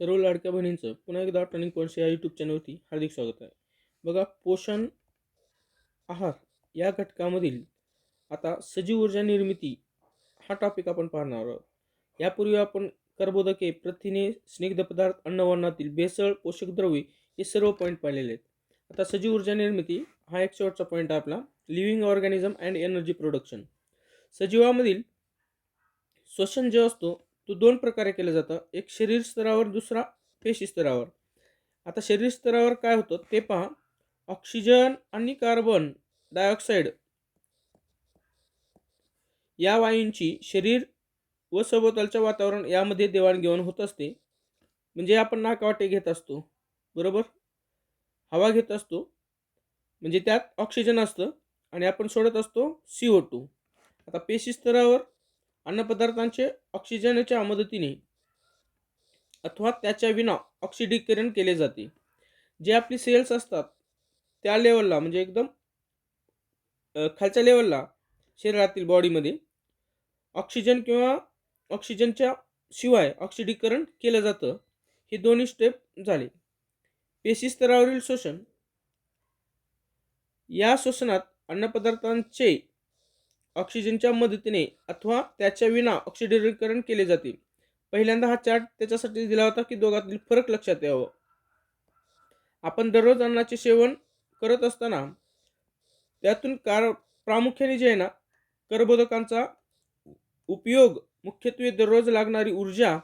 सर्व लाडक्या बहिणींचं पुन्हा एकदा टर्निंग पॉईंट्स या यूट्यूब चॅनलवरती हार्दिक स्वागत आहे. बघा पोषण आहार या घटकामधील आता सजीव ऊर्जा निर्मिती हा टॉपिक आपण पाहणार आहोत. यापूर्वी आपण कर्बोदके प्रथिने स्निग्ध पदार्थ अन्नवर्णातील भेसळ पोषक द्रव्ये हे सर्व पॉईंट पाहिलेले आहेत. आता सजीव ऊर्जा निर्मिती हा एक शेवटचा पॉईंट आहे आपला. Living organism and energy production सजीवामधील श्वसन जे असतो तो दोन प्रकारे केलं जातं. एक शरीर स्तरावर दुसरा पेशी स्तरावर. आता शरीर स्तरावर काय होतं? ते पहा. ऑक्सिजन आणि कार्बन डायऑक्साईड या वायूंची शरीर व सभोवतालच्या वातावरण यामध्ये देवाणघेवाण होत असते. म्हणजे आपण नाकावाटे घेत असतो. बरोबर? हवा घेत असतो. म्हणजे त्यात ऑक्सिजन असतं आणि आपण सोडत असतो सी ओ टू. आता पेशी स्तरावर अन्नपदार्थांचे ऑक्सिजनच्या मदतीने अथवा त्याच्या विना ऑक्सिडीकरण केले जाते. जे आपली सेल्स असतात त्या लेवलला म्हणजे एकदम खालच्या लेवलला शरीरातील बॉडीमध्ये ऑक्सिजन किंवा ऑक्सिजनच्या शिवाय ऑक्सिडीकरण केलं जातं. हे दोन्ही स्टेप झाले. पेशी स्तरावरील शोषण. या शोषणात अन्नपदार्थांचे ऑक्सिजनच्या मदतीने अथवा त्याच्या विना ऑक्सिडीकरण केले जाते. पहिल्यांदा हा चार्ट त्याच्यासाठी दिला होता की दोघातील फरक लक्षात यावं. आपण दररोज अन्नाचे सेवन करत असताना त्यातून कार प्रामुख्याने जे आहे ना कर्बोदकांचा उपयोग मुख्यत्वे दररोज लागणारी ऊर्जा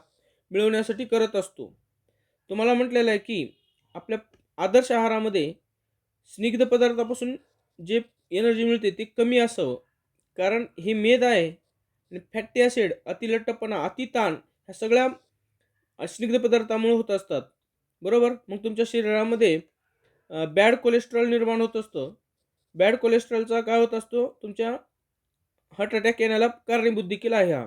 मिळवण्यासाठी करत असतो. तुम्हाला म्हटलेलं आहे की आपल्या आदर्श आहारामध्ये स्निग्ध पदार्थापासून जे एनर्जी मिळते ते कमी असावं. कारण हे मेद आहे. आणि फॅटी ॲसिड अतिलट्टपणा अतिताण ह्या सगळ्या स्निग्ध पदार्थामुळे होत असतात. बरोबर? मग तुमच्या शरीरामध्ये बॅड कोलेस्ट्रॉल निर्माण होत असतं. बॅड कोलेस्ट्रॉलचा काय होत असतो? तुमच्या हार्ट अटॅक येण्याला कारणीभूत देखील आहे हा.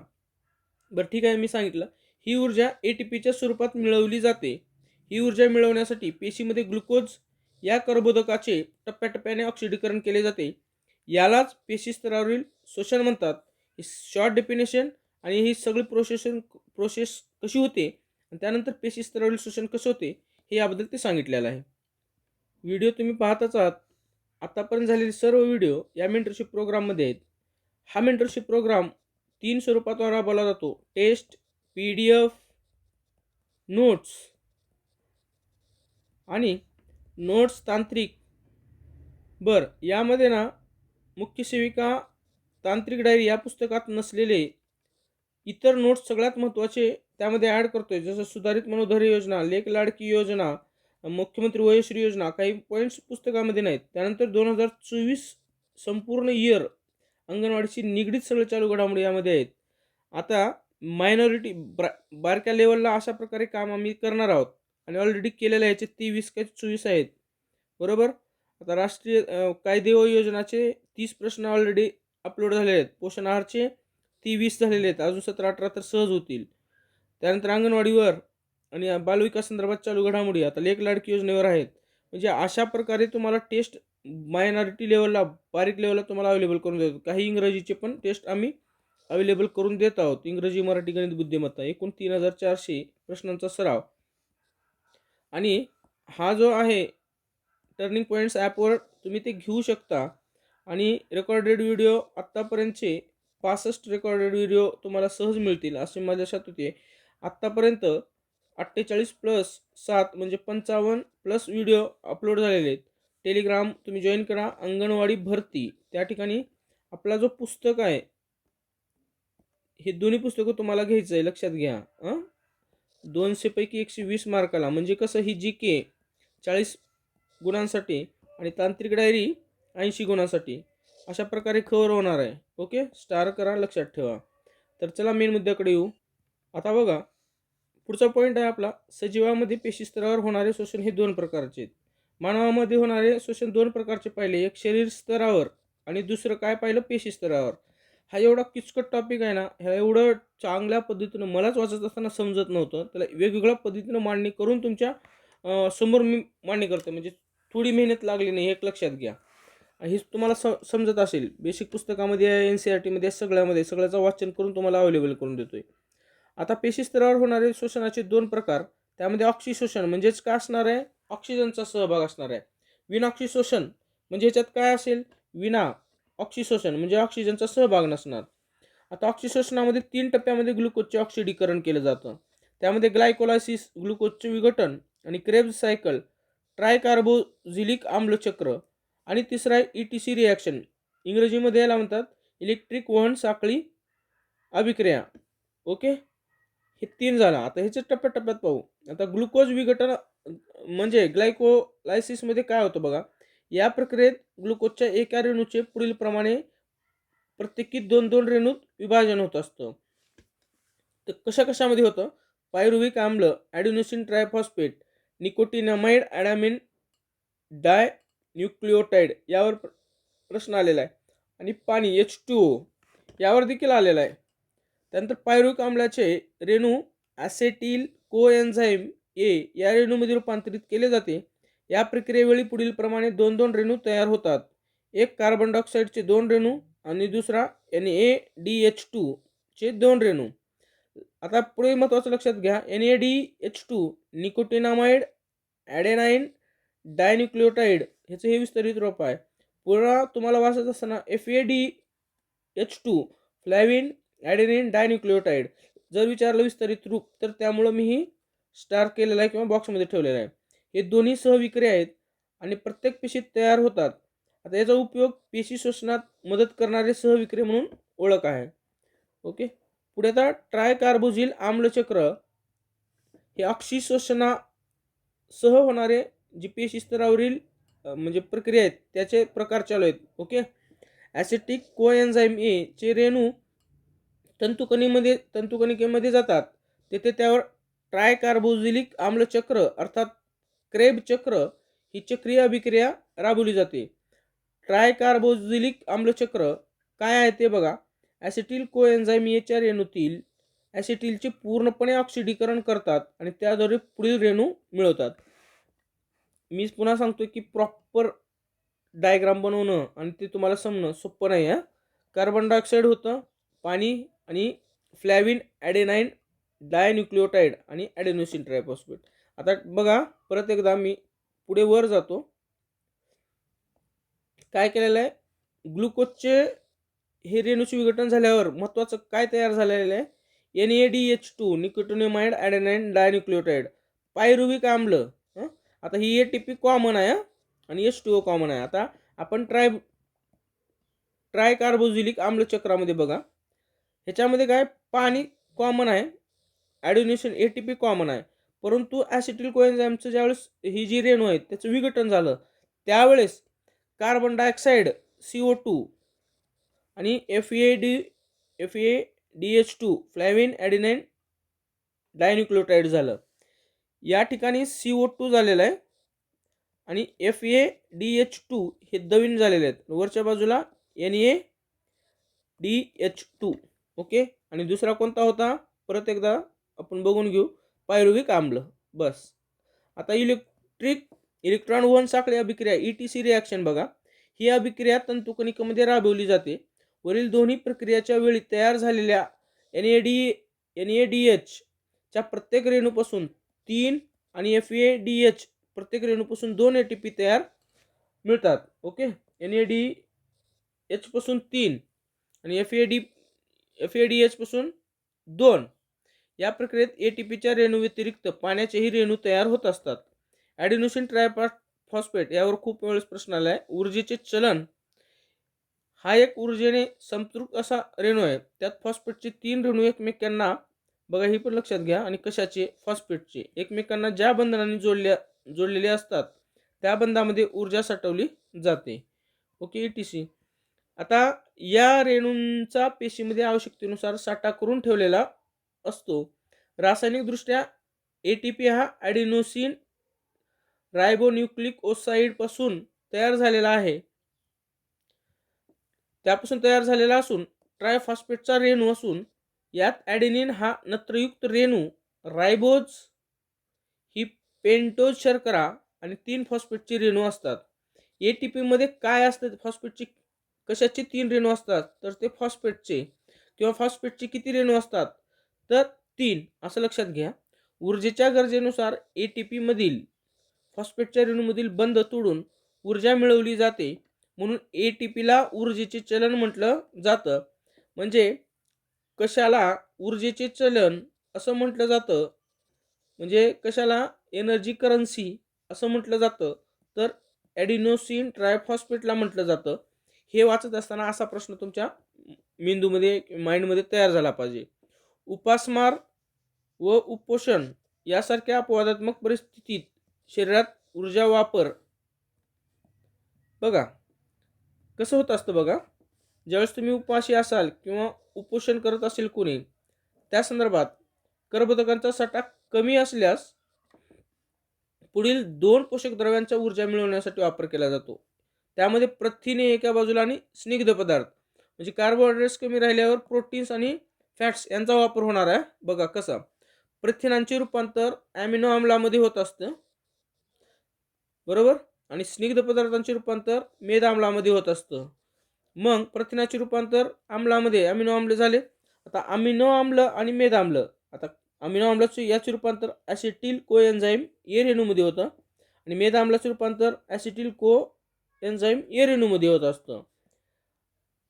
बरं ठीक आहे मी सांगितलं. ही ऊर्जा ए टी पीच्या स्वरूपात मिळवली जाते. ही ऊर्जा मिळवण्यासाठी पेशीमध्ये ग्लुकोज या कर्बोदकाचे टप्प्याटप्प्याने ऑक्सिडीकरण केले जाते. यालाच पेशी स्तरावरील शोषण म्हणतात. ही शॉर्ट डेफिनेशन आणि ही सगळी प्रोसेशन प्रोसेस कशी होते आणि त्यानंतर पेशी स्तरावरील शोषण कसं होते हे याबद्दल ते सांगितलेलं आहे. व्हिडिओ तुम्ही पाहताच आहात. आतापर्यंत झालेले सर्व व्हिडिओ या मेंटरशिप प्रोग्राममध्ये आहेत. हा मेंटरशिप प्रोग्राम तीन स्वरूपात राबवला जातो. Test P D F notes आणि नोट्स तांत्रिक. बर यामध्ये ना मुख्य सेविका तांत्रिक डायरी या पुस्तकात नसलेले इतर नोट्स सगळ्यात महत्त्वाचे त्यामध्ये ॲड करतोय. जसं सुधारित मनोधैर्य योजना लेख लाडकी योजना मुख्यमंत्री वयश्री योजना काही पॉईंट्स पुस्तकामध्ये नाहीत. त्यानंतर दोन हजार चोवीस संपूर्ण इयर अंगणवाडीशी निगडीत सगळे चालू घडामोडी यामध्ये आहेत. आता मायनॉरिटी ब्रा बारक्या लेवलला अशा प्रकारे काम आम्ही करणार आहोत. आणि ऑलरेडी केलेले याचे तेवीस काय चोवीस आहेत. बरोबर? आता राष्ट्रीय कायदे व योजनाचे तीस प्रश्न ऑलरेडी अपलोड झालेले आहेत. पोषण आहारचे ती वीस झालेले आहेत. अजून सतरा अठरा तर सहज होतील. त्यानंतर अंगणवाडीवर आणि बालविकास संदर्भात चालू घडामोडी. आता लेख लाडकी योजनेवर आहेत. म्हणजे अशा प्रकारे तुम्हाला टेस्ट मायनॉरिटी लेवलला बारीक लेवलला तुम्हाला अवेलेबल करून देतो. काही इंग्रजीचे पण टेस्ट आम्ही अवेलेबल करून देत आहोत. इंग्रजी मराठी गणित बुद्धिमत्ता एकूण तीन हजार चारशे प्रश्नांचा सराव. आणि हा जो आहे टर्निंग पॉईंट्स ॲपवर तुम्ही ते घेऊ शकता. आणि रेकॉर्डेड व्हिडिओ आत्तापर्यंतचे पासष्ट रेकॉर्डेड व्हिडिओ तुम्हाला सहज मिळतील असे माझ्या लक्षात होते. आत्तापर्यंत अठ्ठेचाळीस प्लस सात म्हणजे पंचावन्न प्लस व्हिडिओ अपलोड झालेले आहेत. टेलिग्राम तुम्ही जॉईन करा. अंगणवाडी भरती. त्या ठिकाणी आपला जो पुस्तक आहे हे दोन्ही पुस्तकं तुम्हाला घ्यायचं आहे. लक्षात घ्या हां? दोनशेपैकी एकशे वीस मार्काला म्हणजे कसं ही जी के चाळीस गुणांसाठी आणि तांत्रिक डायरी ऐंशी गुणांसाठी. अशा प्रकारे कव्हर होणार आहे. ओके स्टार करा लक्षात ठेवा. तर चला मेन मुद्द्याकडे येऊ. आता बघा पुढचा पॉईंट आहे आपला सजीवामध्ये पेशी स्तरावर होणारे शोषण हे दोन प्रकारचे आहेत. मानवामध्ये होणारे शोषण दोन प्रकारचे पाहिले. एक शरीर स्तरावर आणि दुसरं काय पाहिलं? पेशी स्तरावर. हा एवढा किचकट टॉपिक आहे ना ह्या एवढं चांगल्या पद्धतीनं मलाच वाचत असताना समजत नव्हतं. त्याला वेगवेगळ्या पद्धतीनं मांडणी करून तुमच्यासमोर मी मांडणी करतो म्हणजे थोडी मेहनत लागली नाही हे एक लक्षात घ्या. हे तुम्हाला स समजत असेल बेसिक पुस्तकामध्ये एन सी आर टीमध्ये सगळ्यामध्ये सगळ्याचं वाचन करून तुम्हाला अवेलेबल करून देतो आहे आता पेशी स्तरावर होणारे शोषणाचे दोन प्रकार त्यामध्ये ऑक्सिशोषण म्हणजेच काय असणार आहे? ऑक्सिजनचा सहभाग असणार आहे. विना शोषण म्हणजे ह्याच्यात काय असेल? विना ऑक्सिशोषण म्हणजे ऑक्सिजनचा सहभाग नसणार. आता ऑक्सिशोषणामध्ये तीन टप्प्यामध्ये ग्लुकोजचे ऑक्सिडीकरण केलं जातं. त्यामध्ये ग्लायकोलायसिस ग्लुकोजचे विघटन आणि क्रेब्स सायकल ट्रायकार्बोझिलिक आम्लचक्र आणि तिसरा आहे ई टी सी रिॲक्शन इंग्रजीमध्ये याला म्हणतात इलेक्ट्रिक वहन साखळी अभिक्रिया. ओके हे तीन झालं. आता ह्याच्या टप्प्याटप्प्यात पाहू. आता ग्लुकोज विघटन म्हणजे ग्लायकोलायसिसमध्ये काय होतं बघा? या प्रक्रियेत ग्लुकोजच्या एका रेणूचे पुढील प्रमाणे प्रत्येकी दोन दोन रेणूत विभाजन होत असतं. तर कशा कशामध्ये होतं? पायरुविक आम्ल ॲडिनोसिन ट्रायफॉस्फेट निकोटिनामाइड ॲडामिन डाय न्यूक्लिओटाइड यावर प्र- प्रश्न आलेला आहे. आणि पाणी एच टू ओ यावर देखील आलेला आहे. त्यानंतर पायरुक आम्लाचे रेणू ॲसेटिल को एन्झाईम ए या रेणूमध्ये रूपांतरित केले जाते. या प्रक्रियेवेळी पुढील प्रमाणे दोन दोन रेणू तयार होतात. एक कार्बन डायऑक्साईडचे दोन रेणू आणि दुसरा N A D H two चे दोन रेणू. आता पुढे महत्त्वाचं लक्षात घ्या. N A D H two nicotinamide adenine dinucleotide ह्याचं हे विस्तारित रूप आहे. पुन्हा तुम्हाला वाचत असताना F A D H two flavin adenine dinucleotide जर विचारलं विस्तारित रूप तर त्यामुळं मी ही स्टार केलेलं आहे किंवा बॉक्समध्ये ठेवलेलं आहे. हे दोन्ही सहविक्रिया आहेत आणि प्रत्येक पेशीत तयार होतात. आता याचा उपयोग पेशी शोषणात मदत करणारे सहविक्री म्हणून ओळख आहे. ओके? पुढे आता ट्रायकार्बोझिल आम्लचक्र हे ऑक्सिशोषणासह होणारे जी पेशी स्तरावरील म्हणजे प्रक्रिया आहेत त्याचे प्रकार चालू आहेत ओके? ॲसिटिक कोएन्झाईम ए चे रेणू तंतुकणीमध्ये तंतुकणिकेमध्ये जातात. तेथे त्यावर ट्रायकार्बोझिलिक आम्लचक्र अर्थात क्रेब चक्र ही चक्रीय अभिक्रिया राबवली जाते. ट्रायकार्बोझिलिक आम्लचक्र काय आहे ते बघा. ॲसिटिल कोएन्झाईम एच्या रेणूतील ॲसिटिलचे पूर्णपणे ऑक्सिडीकरण करतात आणि त्याद्वारे पुढील रेणू मिळवतात. मी पुन्हा सांगतो की प्रॉपर डायग्राम बनवणं आणि ते तुम्हाला समजणं सोपं नाही आहे. कार्बन डायऑक्साईड होतं पाणी आणि फ्लॅविन ॲडेनाईन डायन्युक्लिओटाईड आणि ॲडेनोसिन ट्रायफॉस्फेट. आता बघा परत एकदा मी पुढे वर जातो. काय केलेलं आहे? ग्लुकोजचे हे रेणूचे विघटन झाल्यावर महत्त्वाचं काय तयार झालेलं आहे? N A D H two nicotinamide adenine dinucleotide pyruvic आम्ल हं? आता ही ए टी पी कॉमन आहे आणि एच टू ओ कॉमन आहे. आता आपण ट्राय ट्राय कार्बोझिलिक आम्लचक्रामध्ये बघा. ह्याच्यामध्ये काय? पाणी कॉमन आहे. ॲडोनेशन ए टी पी कॉमन आहे. परंतु ॲसिटिल कोएन्झाईमचं ज्यावेळेस ही जी रेणू आहेत त्याचं विघटन झालं त्यावेळेस carbon dioxide C O two आणि F A D F A D H two flavin adenine dinucleotide झालं. या ठिकाणी सी ओ टू झालेलं आहे आणि F A D H two हे दवीन झालेले आहेत. वरच्या बाजूला N A D H two okay? आणि दुसरा कोणता होता? परत एकदा आपण बघून घेऊ. पायरुविक आम्ल बस. आता इलेक्ट्रिक इलेक्ट्रॉन वहन साखळी अभिक्रिया ई टी सी रिॲक्शन बघा. ही अभिक्रिया तंतुकणिकेमध्ये राबवली जाते. वरील दोन्ही प्रक्रियाच्या वेळी तयार झालेल्या N A D N A D एचच्या प्रत्येक रेणूपासून तीन आणि एफ ए डी एच प्रत्येक रेणूपासून दोन ए टी पी तयार मिळतात. ओके एन ए डी एचपासून तीन आणि F A D F A D एचपासून दोन. या प्रक्रियेत ए टी पीच्या रेणू व्यतिरिक्त पाण्याचेही रेणू तयार होत असतात. ॲडिनोसिन ट्रायपा फॉस्फेट यावर खूप वेळेस प्रश्न आला आहे ऊर्जेचे चलन हा एक ऊर्जेने संतृप्त असा रेणू आहे. त्यात फॉस्फेटचे तीन रेणू एकमेकांना बघा ही पण लक्षात घ्या आणि कशाचे? फॉस्फेटचे एकमेकांना ज्या बंधनाने जोडल्या जोडलेले असतात त्या बंधामध्ये ऊर्जा साठवली जाते. ओके ई टी सी आता या रेणूंचा पेशीमध्ये आवश्यकतेनुसार साठा करून ठेवलेला असतो. रासायनिकदृष्ट्या ए टी पी हा ॲडिनोसिन रायबोन्यूक्लिक ओसाईडपासून तयार झालेला आहे. त्यापासून तयार झालेला असून ट्रायफॉस्फेटचा रेणू असून यात ॲडेनिन हा नत्रयुक्त रेणू रायबोज ही पेंटोज शर्करा आणि तीन फॉस्फेटची रेणू असतात. ए टी पीमध्ये काय असतं? फॉस्फेटची कशाचे तीन रेणू असतात? तर ते फॉस्फेटचे किंवा फॉस्फेटचे किती रेणू असतात? तर तीन असं लक्षात घ्या. ऊर्जेच्या गरजेनुसार ए टी पीमधील फॉस्फेटच्या रेणूमधील बंद तोडून ऊर्जा मिळवली जाते. म्हणून ए टी पीला ऊर्जेचे चलन म्हटलं जातं. म्हणजे कशाला ऊर्जेचे चलन असं म्हटलं जातं? म्हणजे कशाला एनर्जी करन्सी असं म्हटलं जातं? तर ॲडिनोसिन ट्रायफॉस्फेटला म्हटलं जातं. हे वाचत असताना असा प्रश्न तुमच्या मेंदूमध्ये माइंडमध्ये तयार झाला पाहिजे. उपासमार व उपोषण यासारख्या अपवादात्मक परिस्थितीत शरीरात ऊर्जा वापर. बघा कसं होत असतं बघा ज्यावेळेस तुम्ही उपाशी असाल किंवा उपोषण करत असेल कोणी त्या संदर्भात कर्बोदकांचा साठा कमी असल्यास पुढील दोन पोषक द्रव्यांचा ऊर्जा मिळवण्यासाठी वापर केला जातो. त्यामध्ये प्रथिने एका बाजूला आणि स्निग्ध पदार्थ म्हणजे कार्बोहायड्रेट्स कमी राहिल्यावर प्रोटीन्स आणि फॅट्स यांचा वापर होणार आहे. बघा कसा प्रथिनांचे रूपांतर ॲमिनो आम्लामध्ये होत असतं. बरोबर? आणि स्निग्ध पदार्थांचे रूपांतर मेद आम्लामध्ये होत असतं. मग प्रथिनाचे रूपांतर आम्लामध्ये अमिनो आम्ल झाले. आता अमिनो आम्ल आणि मेद आम्ल. आता अमिनो आम्लाचे याचे रूपांतर ॲसिटिल को एन्झाईम ए रेणूमध्ये होतं आणि मेद आम्लाचे रूपांतर ॲसिटिल को एन्झाईम ए रेणूमध्ये होत असतं.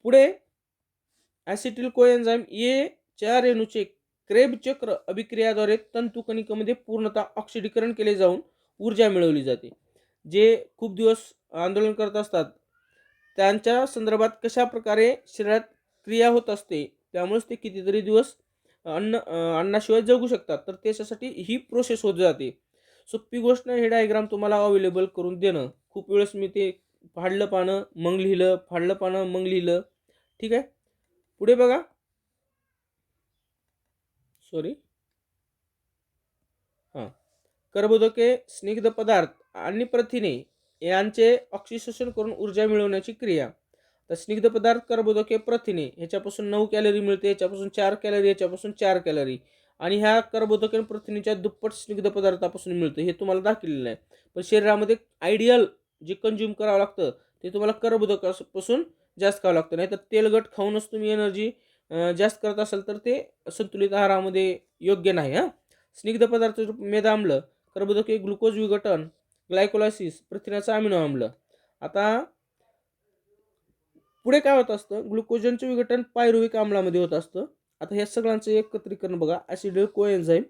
पुढे ॲसिटिल को एन्झाईम ए च्या रेणूचे क्रेब चक्र अभिक्रियाद्वारे तंतुकणिकामध्ये पूर्णतः ऑक्सिडीकरण केले जाऊन ऊर्जा मिळवली जाते. जे खूप दिवस आंदोलन करत असतात. त्यांच्या संदर्भात कशा प्रकारे शरीरात क्रिया होत असते त्यामुळेच ते कितीतरी दिवस अन्न अन्नाशिवाय जगू शकतात. तर त्याच्यासाठी ही प्रोसेस होत जाते. सोपी गोष्ट हे डायग्राम तुम्हाला अवेलेबल करून देणं. खूप वेळेस मी ते फाडलं पानं मग लिहिलं फाडलं पानं मग लिहिलं. ठीक आहे? पुढे बघा. सॉरी हां. कर्बोदके स्निग्ध पदार्थ आणि प्रथिने यांचे ऑक्सिशोषण करून ऊर्जा मिळवण्याची क्रिया. तर स्निग्ध पदार्थ कर्बोदके प्रथिने ह्याच्यापासून नऊ कॅलरी मिळते ह्याच्यापासून चार कॅलरी ह्याच्यापासून चार कॅलरी आणि ह्या कर्बोदके आणि प्रथिनेच्या दुप्पट स्निग्ध पदार्थापासून मिळतं हे तुम्हाला दाखवलेलं आहे. पण शरीरामध्ये आयडियल जे कंझ्युम करावं लागतं ते तुम्हाला कर्बोदकापासून जास्त खावं लागतं. नाही तर तेलगट खाऊनच तुम्ही एनर्जी जास्त करत असाल तर ते संतुलित आहारामध्ये योग्य नाही हां. स्निग्ध पदार्थ मेदाम्ल कर्बोदके ग्लुकोज विघटन ग्लायकोलायसिस प्रथिनाचा अमिनो आम्ल आता पुढे काय होत असतं? ग्लुकोजनचं विघटन पायरुविक आम्लामध्ये होत असतं. आता ह्या सगळ्यांचं एकत्रीकरण बघा. ॲसिड कोएन्झाईम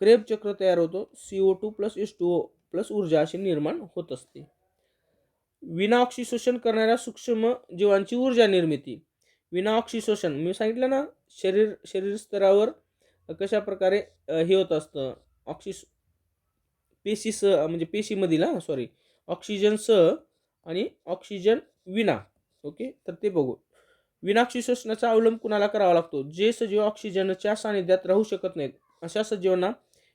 क्रेब चक्र तयार होतो. C O two plus S two O plus ऊर्जा अशी निर्माण होत असते. विना ऑक्सिशोषण करणाऱ्या सूक्ष्म जीवांची ऊर्जा निर्मिती. विना ऑक्सिशोषण मी सांगितलं ना शरीर शरीर स्तरावर कशा प्रकारे हे होत असतं. ऑक्सिस पेशीसह म्हणजे पेशीमधील हां सॉरी ऑक्सिजनसह आणि ऑक्सिजन विना. ओके तर ते बघू. विनाक्षी श्वसनाचा अवलंब कुणाला करावा लागतो? जे सजीव ऑक्सिजनच्या सानिध्यात राहू शकत नाहीत अशा सजीवांना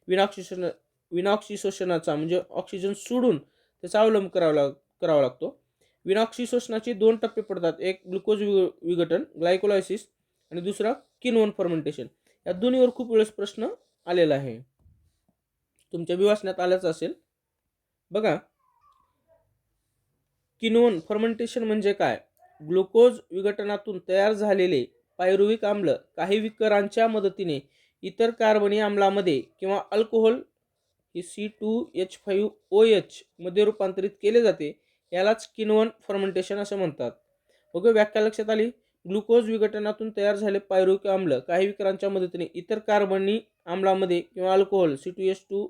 विनाक्षी श्वसन विनाक्षी श्वसनाचा म्हणजे ऑक्सिजन सोडून त्याचा अवलंब करावा लाग करावा लागतो. विनाक्षी श्वसनाचे दोन टप्पे पडतात. एक ग्लुकोज वि विघटन ग्लायकोलायसिस आणि दुसरा किनवन फर्मेंटेशन या दोन्हीवर खूप वेळेस प्रश्न आलेला आहे. तुमच्या विवासण्यात आल्याच असेल. बघा. किनोन फर्मेंटेशन म्हणजे काय? ग्लुकोज विघटनातून तयार झालेले पायरुविक आम्ल काही विकरांच्या मदतीने इतर कार्बनी आम्लामध्ये किंवा अल्कोहोल ही C two H five O H मध्ये रूपांतरित केले जाते. यालाच किनवन फर्मेंटेशन असं म्हणतात. ओके व्याख्या लक्षात आली? ग्लुकोज विघटनातून तयार झाले पायरुविक आम्ल. काही विकरांच्या मदतीने इतर कार्बनी आम्लामध्ये किंवा alcohol C two S two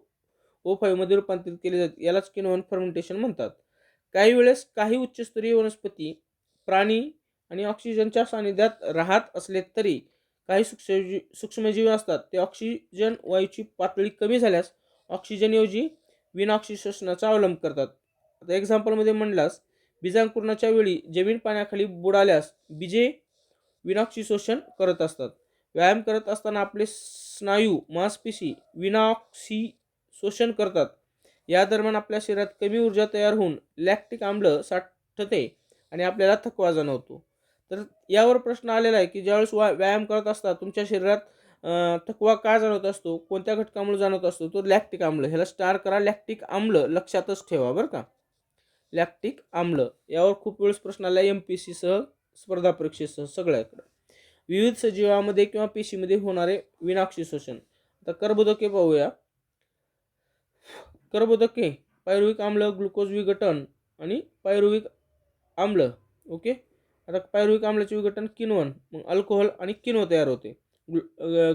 O फाईव्हमध्ये रूपांतरित केले जाते. यालाच किनोन फर्मेंटेशन म्हणतात. काही वेळेस काही उच्चस्तरीय वनस्पती प्राणी आणि ऑक्सिजनच्या सानिध्यात राहत असले तरी काही सूक्ष्मजी सूक्ष्मजीव असतात. ते ऑक्सिजन वायूची पातळी कमी झाल्यास ऑक्सिजनऐवजी विनाऑक्सिशोषणाचा अवलंब करतात. आता एक्झाम्पलमध्ये म्हणलास बीजांकुरणाच्या वेळी जमीन पाण्याखाली बुडाल्यास बीजे विनाऑक्सिशोषण करत असतात. व्यायाम करत असताना आपले स्नायू मांसपेशी विनाऑक्सी शोषण करतात. या दरम्यान आपल्या शरीरात कमी ऊर्जा तयार होऊन लॅक्टिक आम्ल साठते आणि आपल्याला थकवा जाणवतो. तर यावर प्रश्न आलेला आहे की ज्यावेळेस वा व्यायाम करत असता तुमच्या शरीरात थकवा का जाणवत असतो? कोणत्या घटकामुळे जाणवत असतो? तो लॅक्टिक आम्ल. ह्याला स्टार करा. लॅक्टिक आम्ल लक्षातच ठेवा बरं का. लॅक्टिक आम्ल. यावर खूप वेळेस प्रश्न आला. एम पी सीसह स्पर्धा परीक्षेसह सगळ्याकडं. विविध सजीवामध्ये किंवा पेशीमध्ये होणारे विनाक्षी शोषण. आता कर्बोदके पाहूया. कर्बोदके पायरुविक आम्ल ग्लुकोज विघटन आणि पायरुविक आम्ल. ओके? आता पायरुविक आम्लाचे विघटन किनवन मग अल्कोहोल आणि किनव तयार होते.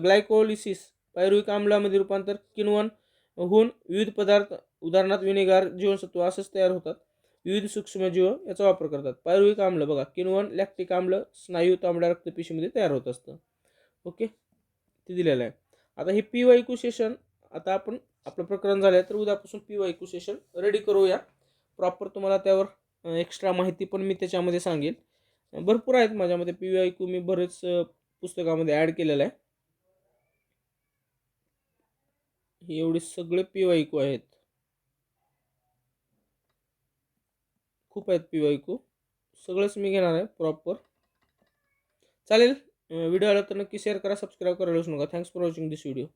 ग्लायकोलिसिस पायरुविक आम्लामध्ये रूपांतर किनवन होऊन विविध पदार्थ उदाहरणार्थ विनेगार जीवनसत्व असंच तयार होतात. विविध सूक्ष्मजीव याचा वापर करतात. पायरुविक आम्ल बघा किनवन लॅक्टिक आम्ल स्नायू तांबड्या रक्तपेशीमध्ये तयार होत असतं. ओके? ते दिलेलं आहे. आता हे पी वाय सेशन आता आपण आपलं प्रकरण झालं आहे तर उद्यापासून पी वाय सेशन रेडी करूया. प्रॉपर तुम्हाला त्यावर एक्स्ट्रा माहिती पण मी त्याच्यामध्ये सांगेल भरपूर आहेत माझ्यामध्ये पी वाय मी बरेच पुस्तकामध्ये ॲड केलेलं आहे. एवढे सगळे पी वाय आहेत. खूप आहेत पी वाय सगळंच मी घेणार आहे प्रॉपर चालेल व्हिडिओ आला तर नक्की शेअर करा सबस्क्राईब करायला नका. Thanks for watching this video